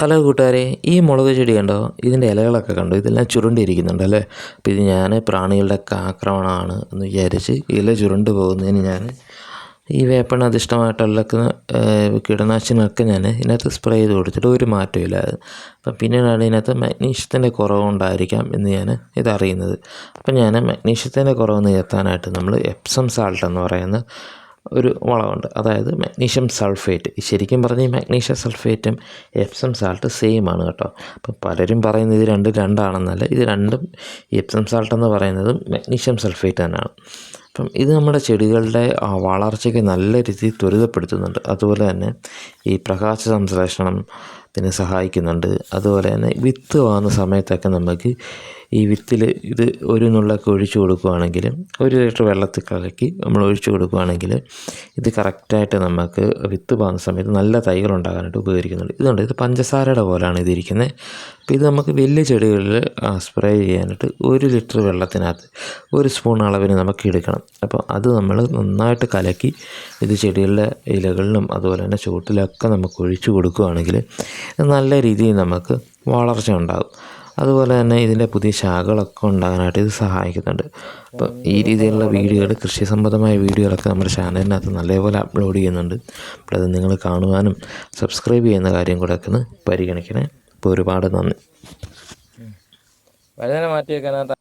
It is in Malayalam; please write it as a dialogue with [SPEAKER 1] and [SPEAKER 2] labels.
[SPEAKER 1] ഹലോ കൂട്ടുകാരെ ഈ മുളക് ചെടി കണ്ടോ? ഇതിന്റെ ഇലകളൊക്കെ കണ്ടോ? ഇതെല്ലാം ചുരുണ്ടിരിക്കുന്നുണ്ട് അല്ലേ? അപ്പോൾ ഇത് ഞാൻ പ്രാണികളുടെ ആക്രമണമാണ് എന്ന് വിചാരിച്ച് ഇല ചുരുണ്ട് പോകുന്നതിന് ഞാൻ ഈ വേപ്പണ അധിഷ്ഠമായിട്ടുള്ള കീടനാശിനിയൊക്കെ ഞാൻ ഇതിനകത്ത് സ്പ്രേ ചെയ്ത് കൊടുത്തിട്ട് ഒരു മാറ്റമില്ല അപ്പം പിന്നീടാണ് ഇതിനകത്ത് മഗ്നീഷ്യത്തിന്റെ കുറവുണ്ടായിരിക്കാം എന്ന് ഞാൻ ഇതറിയുന്നത്. അപ്പം ഞാൻ മഗ്നീഷ്യത്തിന്റെ കുറവ് നികത്താനായിട്ട് നമ്മൾ എപ്സം സാൾട്ട് എന്ന് പറയുന്ന ഒരു വളമുണ്ട്. അതായത് മഗ്നീഷ്യം സൾഫേറ്റ് ശരിക്കും പറഞ്ഞാൽ ഈ മഗ്നീഷ്യം സൾഫേറ്റും എപ്സം സാൾട്ട് സെയിം ആണ് കേട്ടോ. അപ്പം പലരും പറയുന്നത് ഇത് രണ്ടും രണ്ടാണെന്നല്ല ഇത് രണ്ടും എപ്സം സാൾട്ട് എന്ന് പറയുന്നതും മഗ്നീഷ്യം സൾഫേറ്റ് തന്നെയാണ്. അപ്പം ഇത് നമ്മുടെ ചെടികളുടെ വളർച്ചയ്ക്ക് നല്ല രീതിയിൽ ത്വരിതപ്പെടുത്തുന്നുണ്ട്. അതുപോലെ തന്നെ ഈ പ്രകാശ സംശ്ലേഷണത്തിന് സഹായിക്കുന്നുണ്ട്. അതുപോലെ തന്നെ വിത്ത് വാങ്ങുന്ന സമയത്തൊക്കെ നമുക്ക് ഈ വിത്തിൽ ഇത് ഒരു നുള്ളൊക്കെ ഒഴിച്ചു കൊടുക്കുകയാണെങ്കിൽ ഒരു ലിറ്റർ വെള്ളത്തിൽ കലക്കി നമ്മൾ ഒഴിച്ചു കൊടുക്കുകയാണെങ്കിൽ ഇത് കറക്റ്റായിട്ട് നമുക്ക് വിത്ത് പാകുന്ന സമയത്ത് നല്ല തൈകൾ ഉണ്ടാകാനായിട്ട് ഉപകരിക്കുന്നുണ്ട്. ഇതുണ്ട്. ഇത് പഞ്ചസാരയുടെ പോലെയാണ് ഇതിരിക്കുന്നത് അപ്പോൾ ഇത് നമുക്ക് വലിയ ചെടികളിൽ സ്പ്രേ ചെയ്യാനായിട്ട് ഒരു ലിറ്റർ വെള്ളത്തിനകത്ത് ഒരു സ്പൂൺ അളവിന് നമുക്ക് എടുക്കണം. അപ്പോൾ അത് നമ്മൾ നന്നായിട്ട് കലക്കി ഇത് ചെടികളുടെ ഇലകളിലും അതുപോലെ തന്നെ ചുവട്ടിലൊക്കെ നമുക്ക് ഒഴിച്ചു കൊടുക്കുകയാണെങ്കിൽ നല്ല രീതിയിൽ നമുക്ക് വളർച്ച ഉണ്ടാകും. അതുപോലെ തന്നെ ഇതിന്റെ പുതിയ ശാഖകളൊക്കെ ഉണ്ടാകാനായിട്ട് ഇത് സഹായിക്കുന്നുണ്ട്. അപ്പോൾ ഈ രീതിയിലുള്ള വീഡിയോകൾ കൃഷി സംബന്ധമായ വീഡിയോകളൊക്കെ നമ്മുടെ ചാനലിനകത്ത് നല്ലപോലെ അപ്ലോഡ് ചെയ്യുന്നുണ്ട്. അപ്പോൾ അത് നിങ്ങൾ കാണുവാനും സബ്സ്ക്രൈബ് ചെയ്യുന്ന കാര്യം കൂടെ ഒക്കെ ഒന്ന് പരിഗണിക്കണേ. അപ്പോൾ ഒരുപാട് നന്ദി.
[SPEAKER 2] മാറ്റി വെക്കാനകത്ത്